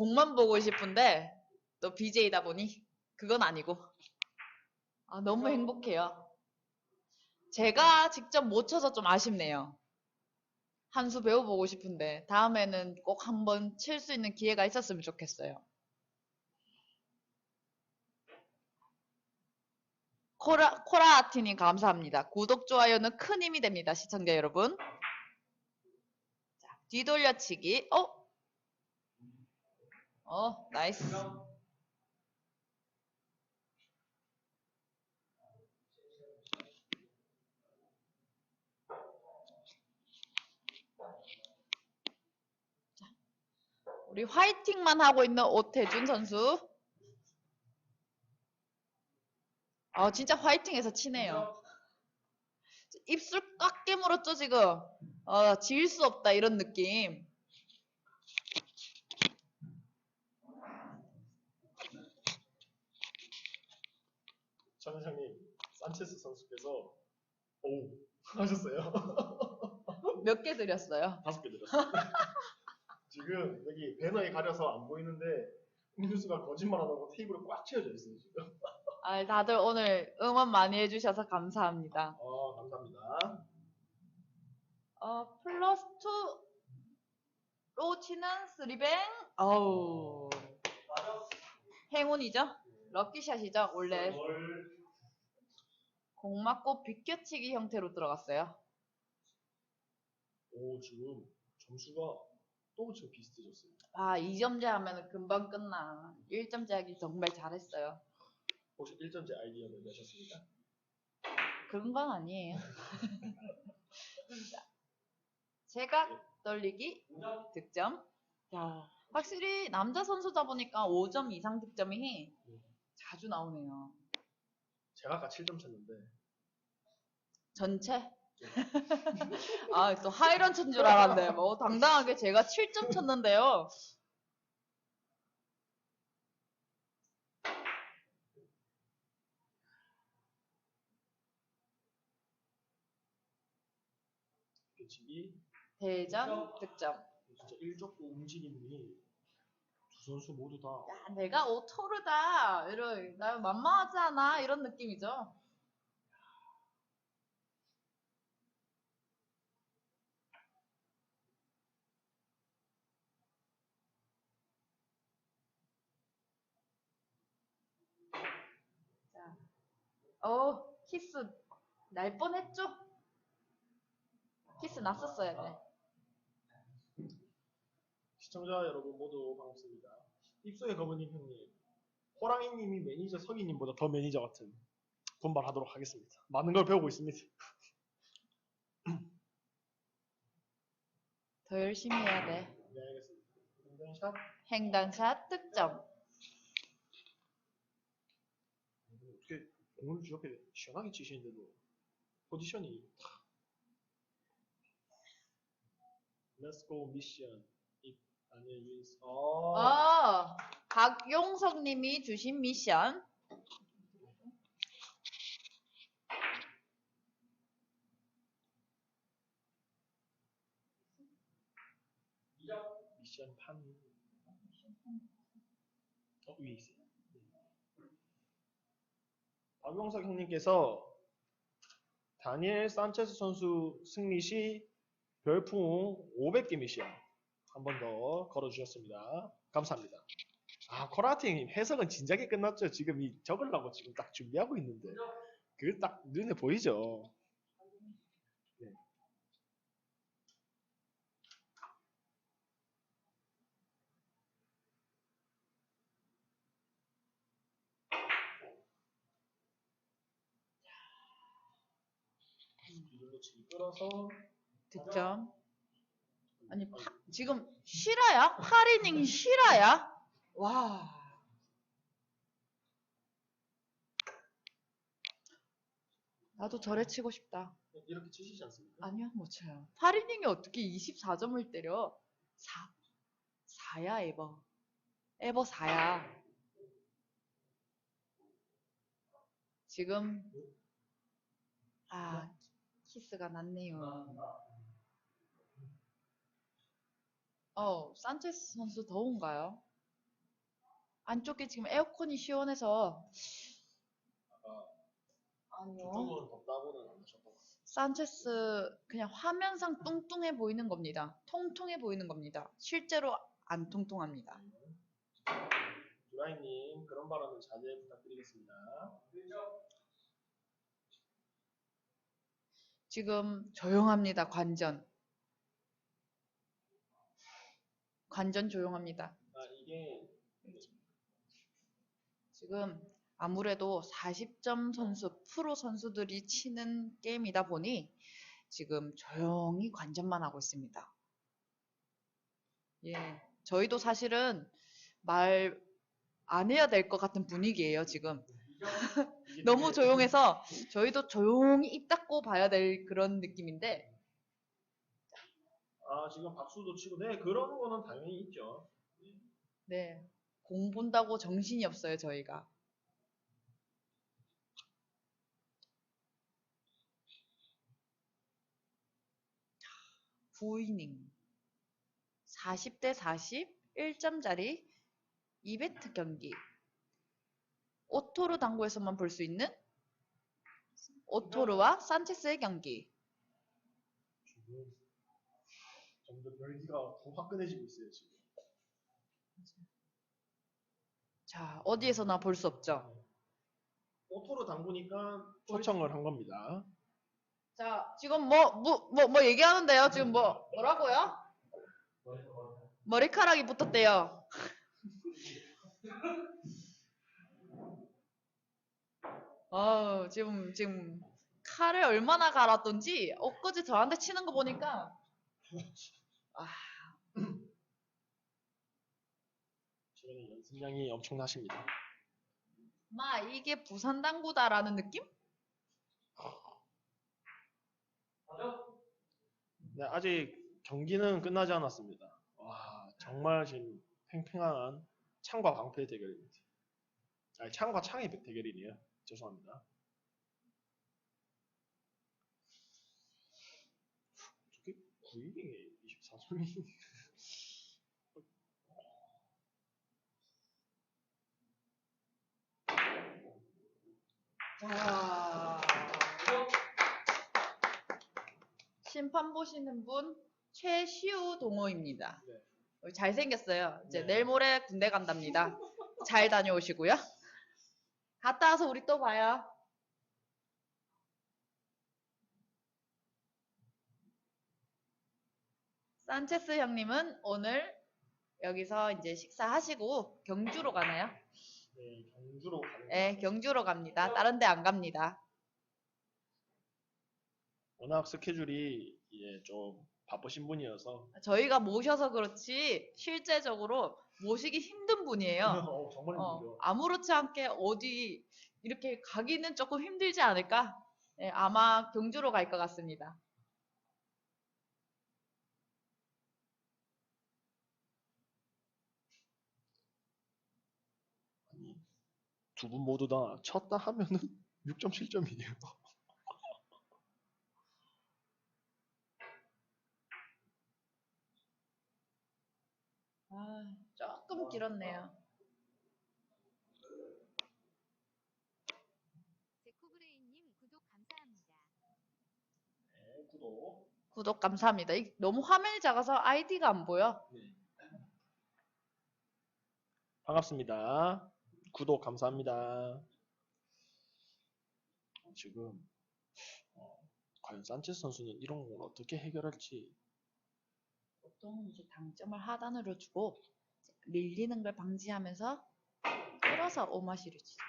공만 보고 싶은데 또 BJ다 보니 그건 아니고 아, 너무 행복해요. 제가 직접 못 쳐서 좀 아쉽네요. 한 수 배워보고 싶은데 다음에는 꼭 한번 칠 수 있는 기회가 있었으면 좋겠어요. 코라, 코라 아티님 감사합니다. 구독, 좋아요는 큰 힘이 됩니다. 시청자 여러분. 자, 뒤돌려치기. 어? 어, 나이스. 우리 화이팅만 하고 있는 오태준 선수. 아, 진짜 화이팅해서 치네요. 입술 꽉 깨물었죠, 지금? 어, 질수 없다, 이런 느낌. 전회장님, 산체스 선수께서 오 하셨어요. 몇 개 드렸어요? 다섯 개 드렸어요. 지금 여기 배너에 가려서 안 보이는데 홍준수가 거짓말 안 하고 테이블에 꽉 채워져 있어요 지금. 아, 다들 오늘 응원 많이 해주셔서 감사합니다. 아 감사합니다. 어, 플러스 2로 치는 스리뱅. 어우. 행운이죠? 럭키샷이죠? 원래 공 맞고 비껴치기 형태로 들어갔어요. 오 지금 점수가 또 지금 비슷해졌어요. 아, 2점제 하면 금방 끝나. 1점제 하기 정말 잘했어요. 혹시 1점째 아이디어는 내셨습니까? 그런 건 아니에요. 자, 제가 떨리기 득점. 자, 확실히 남자 선수다 보니까 5점 이상 득점이 자주 나오네요. 제가 아까 7점 쳤는데 전체? 아, 또 하이런 친 줄 알았는데, 뭐, 당당하게 제가 7점 쳤는데요. 규칙이 대전 득점. 진짜 일적고 움직임이 두 선수 모두 다 야, 내가 오토르다. 이런, 나 만만하지 않아. 이런 느낌이죠. 자, 어, 키스 날 뻔했죠? 키스 났었어야 돼. 시청자 여러분 모두 반갑습니다. 입소의 거부님 형님, 호랑이님이 매니저 서기님보다 더 매니저 같은 분발하도록 하겠습니다. 많은 걸 배우고 있습니다. 더 열심히 해야 돼. 네 알겠습니다. 동전샷 횡단샷 득점. 어떻게 공을 저렇게 시원하게 치시는데도 포지션이 Let's go 미션 이 어 어, 박용석 님이 주신 미션. 미션 판 어, 위에 있어요. 네. 박용석 형님께서 다니엘 산체스 선수 승리 시 별풍 500개 미션 한 번 더 걸어주셨습니다. 감사합니다. 아, 코라팅 해석은 진작에 끝났죠. 지금 이 적으려고 지금 딱 준비하고 있는데. 그게 딱 눈에 보이죠. 네. 뒤돌려치기 끌어서 득점. 아니, 파- 지금 실화야? 파리닝 실화야? 와. 나도 저래 치고 싶다. 이렇게 치시지 않습니까? 아니요, 못 쳐요. 파리닝이 어떻게 24점을 때려? 4, 4야, 에버. 에버 4야. 지금, 아, 키스가 났네요. 어, 산체스 선수 더운가요? 안쪽에 지금 에어컨이 시원해서 아니요. 그쪽은 덥다고는 안 하셨던 것 같아요. 산체스 그냥 화면상 뚱뚱해 보이는 겁니다. 통통해 보이는 겁니다. 실제로 안 통통합니다. 두라이님 그런 발언은 자제 부탁드리겠습니다. 지금 조용합니다. 관전. 관전 조용합니다. 아 이게 지금 아무래도 40점 선수, 프로 선수들이 치는 게임이다 보니 지금 조용히 관전만 하고 있습니다. 예. 저희도 사실은 말 안 해야 될 것 같은 분위기예요, 지금. 너무 조용해서 저희도 조용히 입 닫고 봐야 될 그런 느낌인데, 아 지금 박수도 치고 네 그런 거는 당연히 있죠. 네. 공 본다고 정신이 없어요, 저희가. 구이닝 40대 40 1점짜리 이벤트 경기 오토르 당구에서만 볼 수 있는 오토르와 산체스의 경기 점점 열기가 더 화끈해지고 있어요 지금. 자 어디에서나 볼 수 없죠? 오토로 담그니까 초청을 한 겁니다. 자 지금 뭐 뭐 뭐 뭐 얘기하는데요? 지금 뭐 뭐라고요? 머리카락이 붙었대요. 어 지금 지금 칼을 얼마나 갈았던지 엊그제 저한테 치는 거 보니까 지금 연습량이 엄청나십니다. 마 이게 부산 당구다라는 느낌? 네, 아직 경기는 끝나지 않았습니다. 와 정말 지금 팽팽한 창과 방패의 대결입니다. 아니 창과 창의 대결이네요. 죄송합니다. 저게 9이닝에 24 승이 자 심판 보시는 분 최시우 동호입니다. 네. 어, 잘생겼어요. 이제 네. 내일 모레 군대 간답니다. 잘 다녀오시고요. 갔다 와서 우리 또 봐요. 산체스 형님은 오늘 여기서 이제 식사하시고 경주로 가나요? 네, 경주로 가는 네, 경주로 갑니다. 다른 데 안 갑니다. 워낙 스케줄이 예, 좀 바쁘신 분이어서 저희가 모셔서 그렇지 실제적으로 모시기 힘든 분이에요. 어, 정말 어, 힘들죠. 아무렇지 않게 어디 이렇게 가기는 조금 힘들지 않을까? 네, 아마 경주로 갈 것 같습니다. 두 분 모두 다 쳤다 하면은 6.7점이에요. 아, 조금 길었네요. 제코브레인님 구독 감사합니다. 네, 구독. 구독 감사합니다. 이- 너무 화면이 작아서 아이디가 안 보여. 반갑습니다. 구독 감사합니다. 지금 어, 과연 산체스 선수는 이런 걸 어떻게 해결할지 보통 이제 당점을 하단으로 주고 밀리는 걸 방지하면서 끌어서 오마시를 치죠.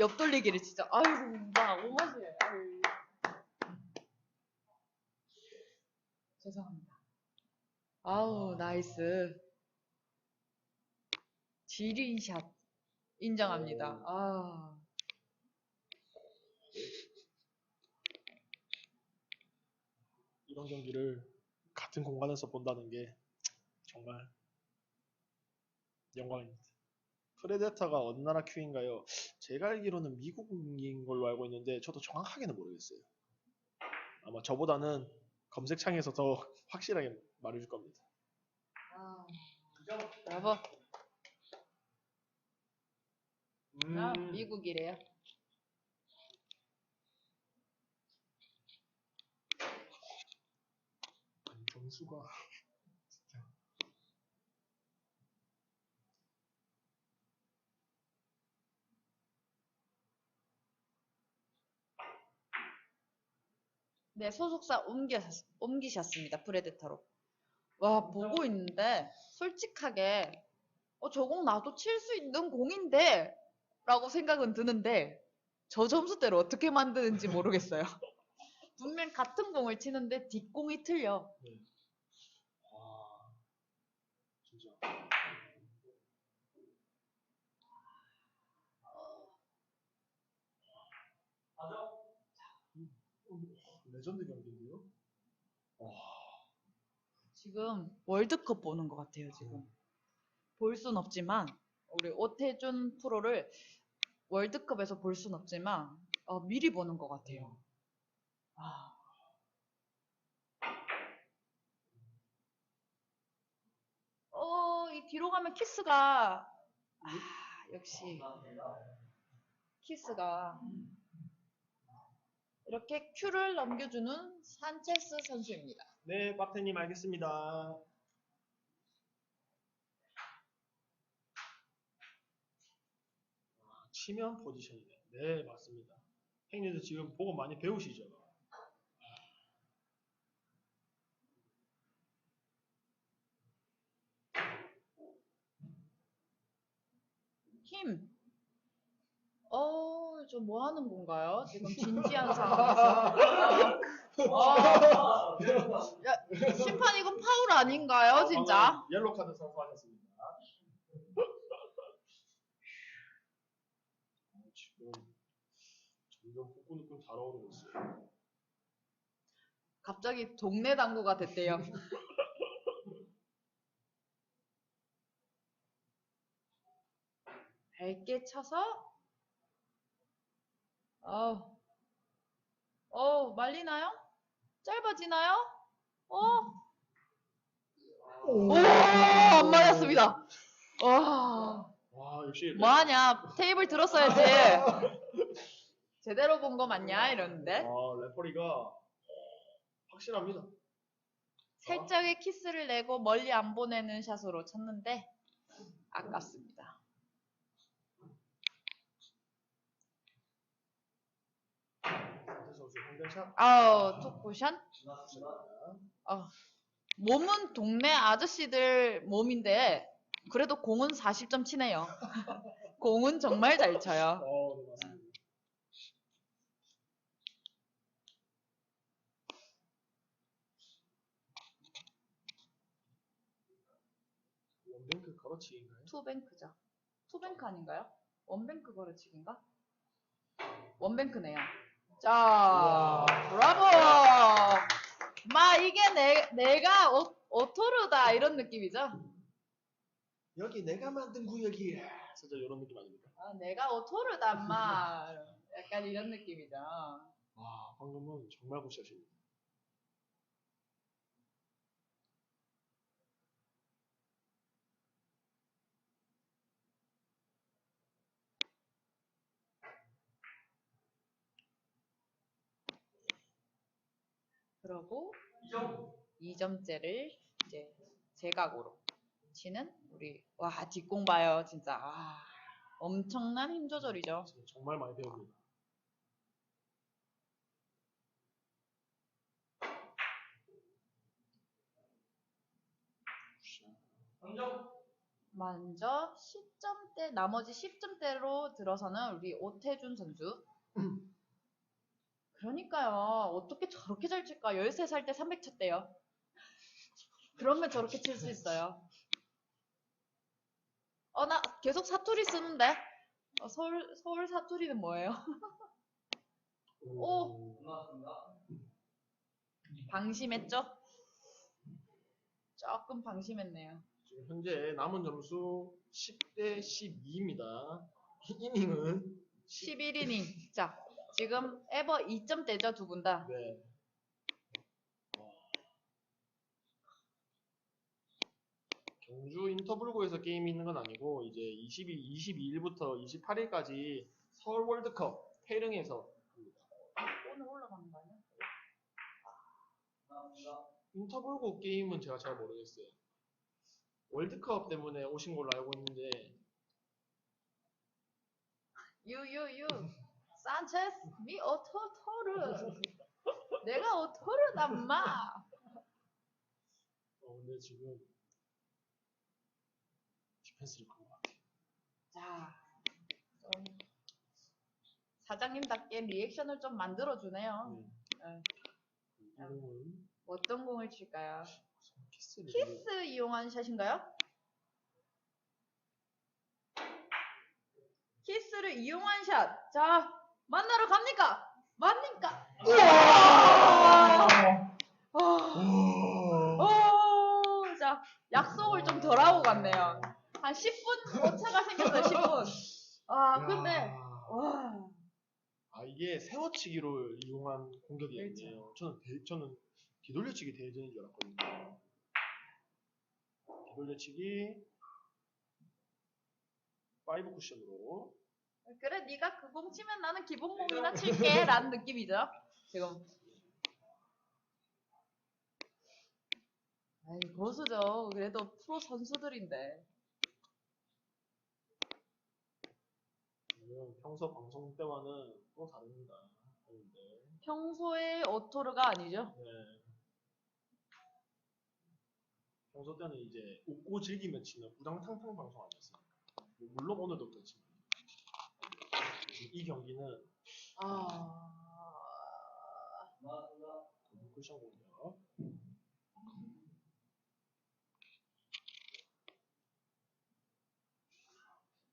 옆돌리기를 치죠. 아이고, 나 오마시. 아유. 죄송합니다. 아우, 나이스. 지린샷. 인정합니다. 오. 아. 이런 경기를 같은 공간에서 본다는 게 정말 영광입니다. 프레데터가 어느 나라 큐인가요? 제가 알기로는 미국인 걸로 알고 있는데 저도 정확하게는 모르겠어요. 아마 저보다는 검색창에서 더 확실하게 말해줄 겁니다. 아. 브라보. 아, 음, 미국이래요. 아니, 점수가 진짜. 네, 소속사 옮기셨, 옮기셨습니다. 프레데터로. 와, 보고 있는데, 솔직하게, 어, 저공 나도 칠 수 있는 공인데, 라고 생각은 드는데, 저 점수대로 어떻게 만드는지 모르겠어요. 분명 같은 공을 치는데 뒷공이 틀려. 와, 진짜. 음, 레전드 경기인데요? 지금 월드컵 보는 것 같아요, 지금. 볼 순 없지만, 우리 오태준 프로를 월드컵에서 볼 순 없지만, 어, 미리 보는 것 같아요. 아. 어, 이 뒤로 가면 키스가, 아, 역시, 키스가, 이렇게 큐를 넘겨주는 산체스 선수입니다. 네, 빡태님 알겠습니다. 아, 치면 포지션이네. 네, 맞습니다. 행님도 지금 보고 많이 배우시죠? 힘. 어, 저 뭐 하는 건가요? 지금 진지한 상황에서. 어, 어. 야, 심판 이거 파울 아닌가요, 진짜? 방금 옐로 카드 선수하셨습니다. 어, 지금 점점 후끈후끈 달아오르고 있어요. 갑자기 동네 당구가 됐대요. 밝게 쳐서, 어, 어, 말리나요? 짧아지나요? 어, 오, 안 맞았습니다. 와, 와, 역시 뭐하냐? 테이블 들었어야지. 제대로 본 거 맞냐? 이러는데. 아, 레퍼리가 확실합니다. 살짝의 키스를 내고 멀리 안 보내는 샷으로 쳤는데 아깝습니다. 아우 투쿠션. 어, 몸은 동네 아저씨들 몸인데 그래도 공은 40점 치네요. 공은 정말 잘 쳐요. 어, 네, 걸어치기인가요? 투뱅크죠. 투뱅크 아닌가요? 원뱅크 거래치기인가? 원뱅크네요. 자, 브라보! 마, 이게 내, 내가 오, 오토르다, 이런 느낌이죠? 여기 내가 만든 구역이 살짝 이런 느낌 아닙니까? 아, 내가 오토르다, 마. 약간 이런 느낌이죠. 와, 방금은 정말 굿샷입니다. 그러고 2점째를 이제 제각으로 치는 우리 와 뒷공 봐요 진짜 아, 엄청난 힘 조절이죠. 지금 정말 많이 배웁니다. 먼저 10점대 나머지 10점대로 들어서는 우리 오태준 선수. 그러니까요. 어떻게 저렇게 잘 칠까? 13살 때 300 쳤대요. 그러면 저렇게 칠 수 있어요. 어, 나 계속 사투리 쓰는데? 어, 서울, 서울 사투리는 뭐예요? 오. 방심했죠? 조금 방심했네요. 지금 현재 남은 점수 10대 12입니다. 이닝은 11이닝. 자, 지금 에버 2점대죠, 두 분 다. 네. 와. 경주 인터블고에서 게임이 있는 건 아니고 이제 22, 22일부터 28일까지 서울 월드컵 태릉에서 합니다. 오늘 올라가는 거 아니야? 인터블고 게임은 제가 잘 모르겠어요. 월드컵 때문에 오신 걸로 알고 있는데 유유유 산체스 미 오토토르 내가 오토르 남마 어, 근데 지금 디펜스를 것 같아요. 자좀 사장님답게 리액션을 좀 만들어 주네요 네. 네. 이름은 어떤 공을 칠까요? 키스를 키스 이용한 샷인가요? 키스를 이용한 샷. 자, 만나러 갑니까? 맞니까? 오, 오, 자, 약속을 좀 덜 하고 갔네요. 한 10분 오차가 생겼어요, 10분. 아, 근데, 야. 와. 아 이게 세워치기로 이용한 그렇죠. 공격이었네요. 저는 대, 저는 뒤돌려치기 대전인 줄 알았거든요. 뒤돌려치기 파이브 쿠션으로 그래, 네가 그 공 치면 나는 기본 공이나 칠게. 라는 느낌이죠. 지금. 아이, 고수죠. 그래도 프로 선수들인데. 평소 방송 때와는 또 다릅니다. 평소에 오토르가 아니죠. 네. 평소 때는 이제 웃고 즐기며 치는 우당탕탕 방송 아니었습니까? 뭐 물론 오늘도 그렇지만 이 경기는 아. 공격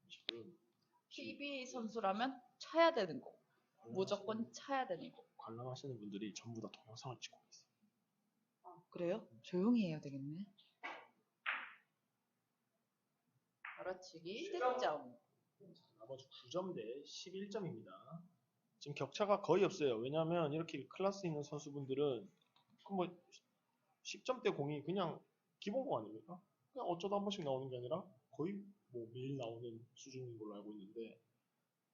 지금 PB 선수라면 쳐야 되는 거. 무조건 쳐야 되는 거. 관람하시는 분들이 전부 다 동영상을 찍고 있어요. 아, 그래요? 조용히 해야 되겠네. 걸어치기 득점. 나머지 9점 대 11점입니다. 지금 격차가 거의 없어요. 왜냐하면 이렇게 클래스 있는 선수분들은 그뭐 10점대 공이 그냥 기본 공 아닙니까? 그냥 어쩌다 한 번씩 나오는 게 아니라 거의 뭐 매일 나오는 수준인 걸로 알고 있는데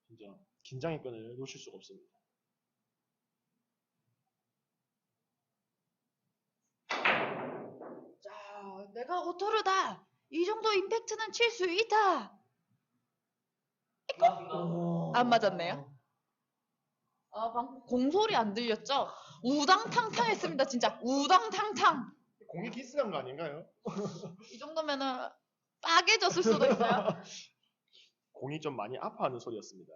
진짜 긴장의 끈을 놓칠 수가 없습니다. 자, 내가 오토르다. 이 정도 임팩트는 칠 수 있다. 안 맞았네요. 아, 방금 공소리 안 들렸죠? 우당탕탕 했습니다, 진짜. 우당탕탕. 공이 키스한 거 아닌가요? 이 정도면은 빠개졌을 수도 있어요. 공이 좀 많이 아파하는 소리였습니다.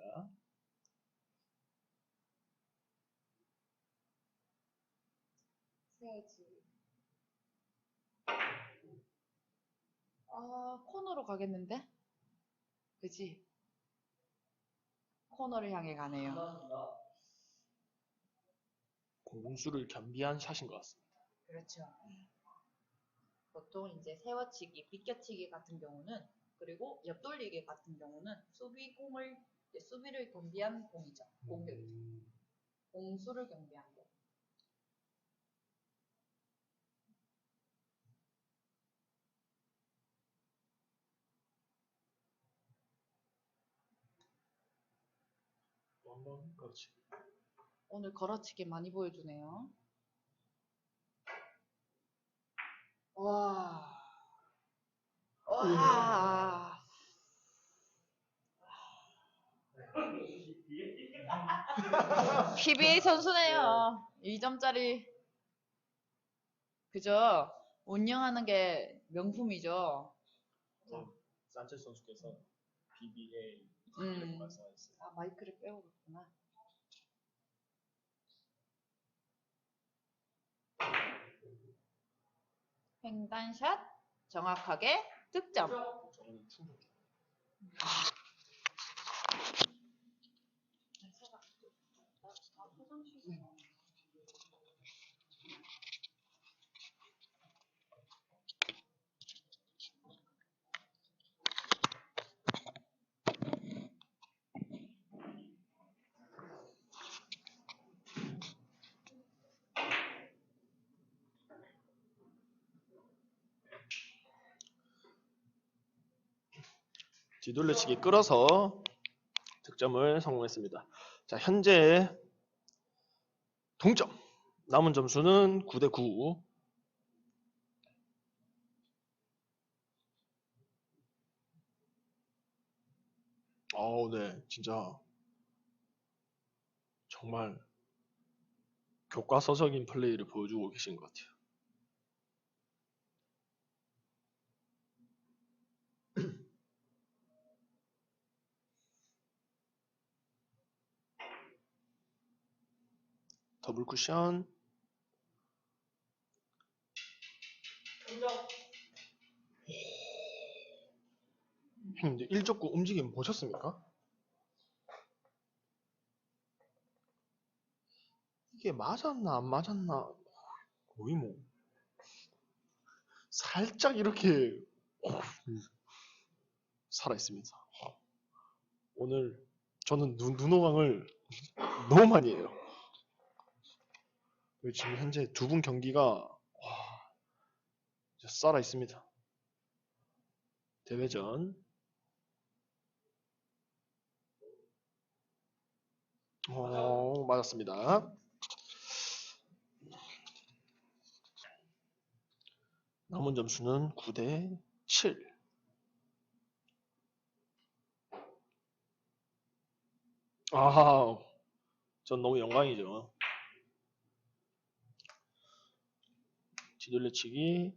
세야지. 아, 코너로 가겠는데? 그지? 코너를 향해 가네요. 공수를 겸비한 샷인 것 같습니다. 그렇죠. 보통 이제 세워치기, 비껴치기 같은 경우는 그리고 옆돌리기 같은 경우는 수비 공을 수비를 겸비한 공이죠. 공격이죠. 음, 공수를 겸비한 공. 한번 그렇지. 오늘 걸어치기 많이 보여주네요. 와. 와. PBA 선수네요. 2점짜리. 그죠? 운영하는 게 명품이죠. 산체스 선수께서 BBA 음. 말씀하셨어요. 아, 마이크를 빼고 그랬구나. 횡단샷 정확하게 득점. 저는 충분 뒤돌려치기 끌어서 득점을 성공했습니다. 자, 현재 동점. 남은 점수는 9대 9. 어우, 네. 진짜 정말 교과서적인 플레이를 보여주고 계신 것 같아요. 더블 쿠션. 형님들 1족구 움직임 보셨습니까? 이게 맞았나 안 맞았나 거의 뭐 살짝 이렇게 어, 살아 있습니다. 오늘 저는 눈, 눈호강을 너무 많이 해요. 지금 현재 두 분 경기가 와, 살아 있습니다. 대회전. 어, 맞았습니다. 남은 점수는 9대 7. 아, 전 너무 영광이죠. 뒤돌려치기.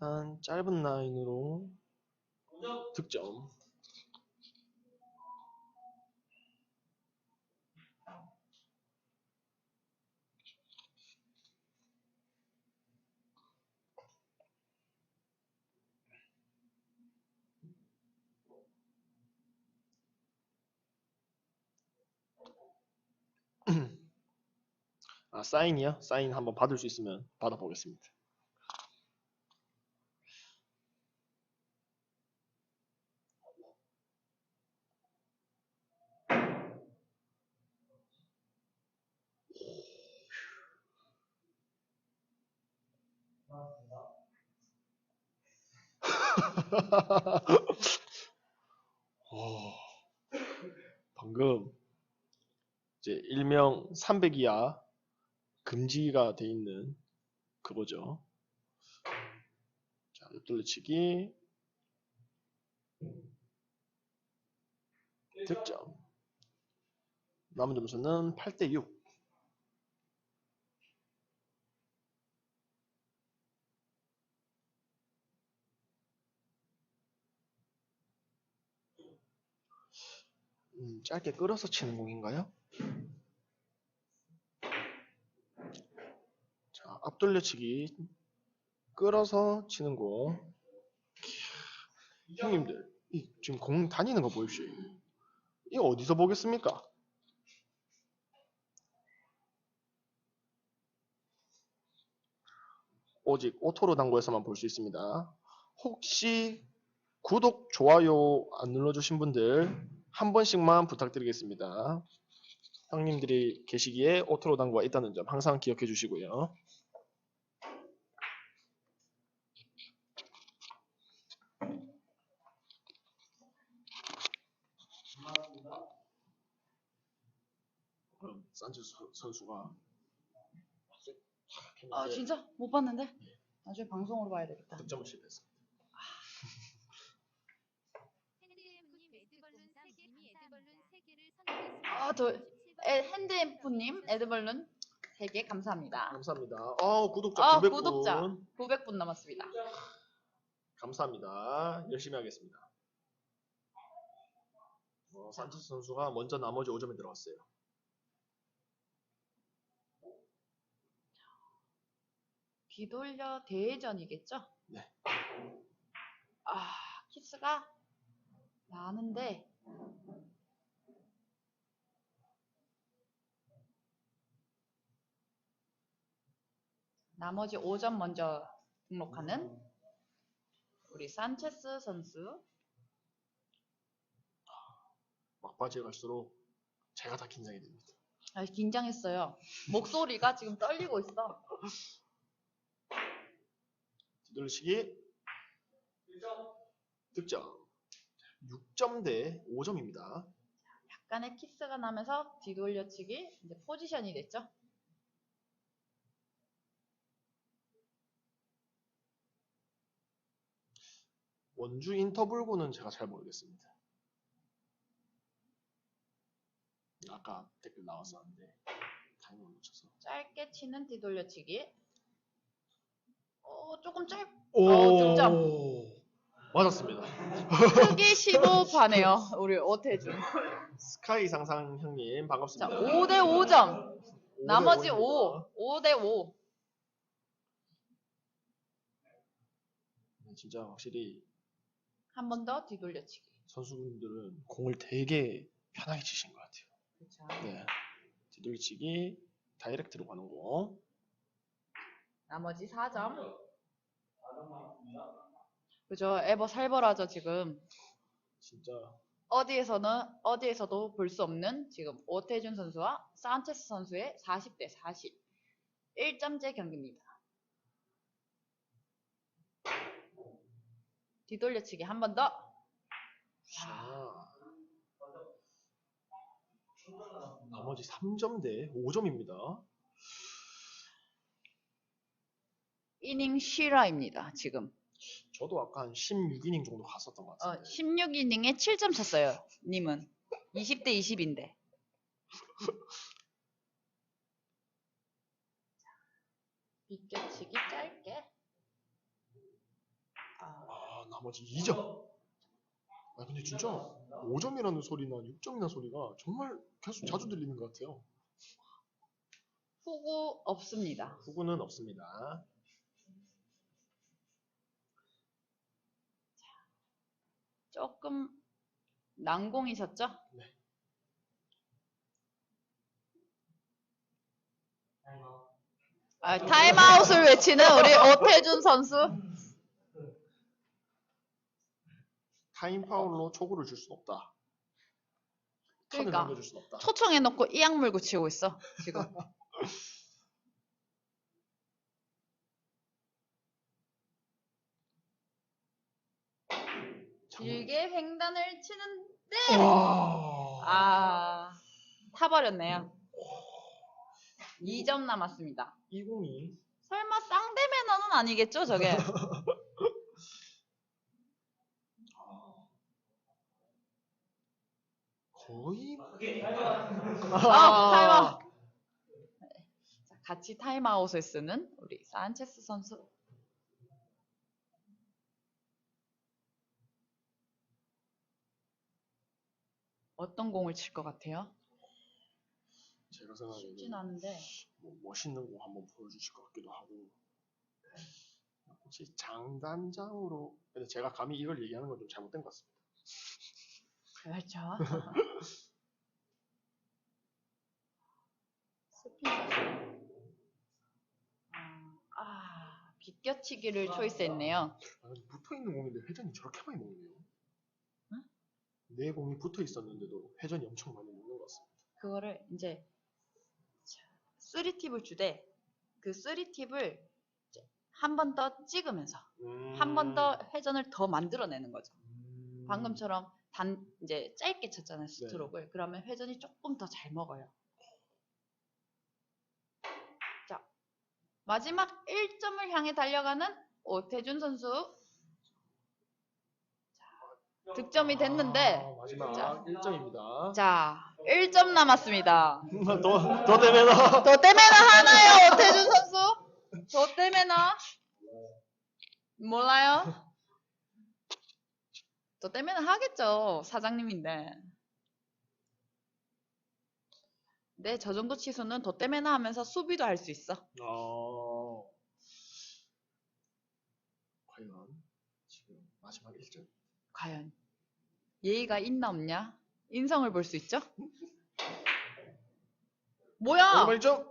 일단 짧은 라인으로 득점. 아, 사인이요? 사인 한번 받을 수 있으면 받아보겠습니다. 오, 방금 이제 일명 300 이하 금지가 돼 있는 그거죠. 자, 옆돌려치기 득점. 남은 점수는 8대 6. 음, 짧게 끌어서 치는 공인가요? 자, 앞돌려치기 끌어서 치는 공. 형님들, 이 지금 공 다니는 거 보십시오. 이거 어디서 보겠습니까? 오직 오토로 당구에서만 볼 수 있습니다. 혹시 구독, 좋아요 안 눌러주신 분들 한 번씩만 부탁드리겠습니다. 형님들이 계시기에 오토로 당구가 있다는 점 항상 기억해 주시고요. 그럼 산체스 선수가 아 진짜 못 봤는데 나중에 방송으로 봐야 되겠다. 득점을 실패했습니다. 핸드엠님 에드벌룬 3님이 에드벌룬 3개를 선물했습니다. 아, 저 에, 핸드앰프님 에드벌룬 3개 감사합니다. 감사합니다. 어, 구독자 아 900분. 구독자 900분 남았습니다. 감사합니다. 열심히 하겠습니다. 어, 산체스 선수가 먼저 나머지 5점에 들어갔어요. 뒤돌려 대회전이겠죠? 네. 아 키스가 나는데 나머지 5점 먼저 등록하는 우리 산체스 선수 막바지에 갈수록 제가 다 긴장이 됩니다. 아, 긴장했어요. 목소리가 지금 떨리고 있어. 뒤돌리시기 득점. 6점 대 5점입니다. 약간의 키스가 나면서 뒤돌려치기 이제 포지션이 됐죠. 원주 인터블고는 제가 잘 모르겠습니다. 아까 댓글 나왔었는데 타이밍을 놓쳐서. 짧게 치는 뒤돌려치기. 어, 조금 짧, 오, 어, 득점. 맞았습니다. 크게 15파네요. 우리 오태준. 스카이 상상 형님 자, 반갑습니다. 5대 5점. 오 나머지 대 5. 오입니다. 5대 5. 네, 진짜 확실히 한 번 더 뒤돌려치기. 선수분들은 공을 되게 편하게 치신 것 같아요. 그렇죠. 네. 뒤돌리치기 다이렉트로 가는 거. 나머지 4점. 그죠. 에버 살벌하죠, 지금. 진짜 어디에서는, 어디에서도 볼 수 없는 지금 오태준 선수와 산체스 선수의 40대 40. 1점제 경기입니다. 뒤돌려치기 한 번 더. 자. 나머지 3점 대 5점입니다. 이닝 쉬라입니다, 지금. 저도 아까 한 16이닝 정도 갔었던 것 어, 같은데. 16이닝에 7점 쳤어요, 님은. 20대 20인데. 비껴치기 짧게. 아, 아, 나머지 2점. 아, 근데 진짜 5점이라는 소리나 6점이라는 소리가 정말 계속 자주 들리는 것 같아요. 후구 없습니다. 후구는 없습니다. 조금 난공이셨죠? 네. 아, 타임아웃을 외치는 우리 오태준 선수. 타임 파울로 초구를 줄 수는 없다. 그러니까. 초청해놓고 이악 물고 치고 있어, 지금. 길게 횡단을 치는데, 와. 아, 타버렸네요. 2점 남았습니다. 이 공이 설마 쌍대 매너는 아니겠죠, 저게? 거의 아, 타임아웃. 자, 같이 타임아웃을 쓰는 우리 산체스 선수. 어떤 공을 칠 것 같아요? 제가 쉽진 생각에는 않은데. 뭐 멋있는 공 한번 보여주실 것 같기도 하고 혹시 장단장으로 근데 제가 감히 이걸 얘기하는 건 좀 잘못된 것 같습니다. 그렇죠. 스피드. 아, 비껴치기를 초이스했네요. 아, 근데 붙어 있는 공인데 회전이 저렇게 많이 먹네요. 응? 내 공이 붙어 있었는데도 회전이 엄청 많이 먹는 것 같습니다. 그거를 이제 3팁을 주되 그 3팁을 한 번 더 찍으면서 한번 더 회전을 더 만들어내는 거죠. 음. 방금처럼 단 이제 짧게 쳤잖아요 스트로크를. 그러면 회전이 조금 더 잘 먹어요. 자 마지막 1점을 향해 달려가는 오태준 선수. 자, 득점이 됐는데 아, 마지막 자. 1점입니다. 자 1점 남았습니다. 더, 더 되면 더 때매나 하나요, 오태준 선수? 더 때매나? 몰라요? 더 때매나 하겠죠, 사장님인데. 네, 저 정도 치수는 더 때매나 하면서 수비도 할 수 있어. 어... 과연 지금 마지막 1점 과연 예의가 있나 없냐? 인성을 볼 수 있죠? 뭐야? 마지막 1점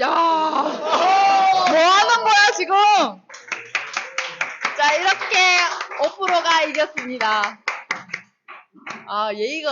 야, 뭐 하는 거야 지금? 자, 이렇게 5%가 이겼습니다. 아, 예의가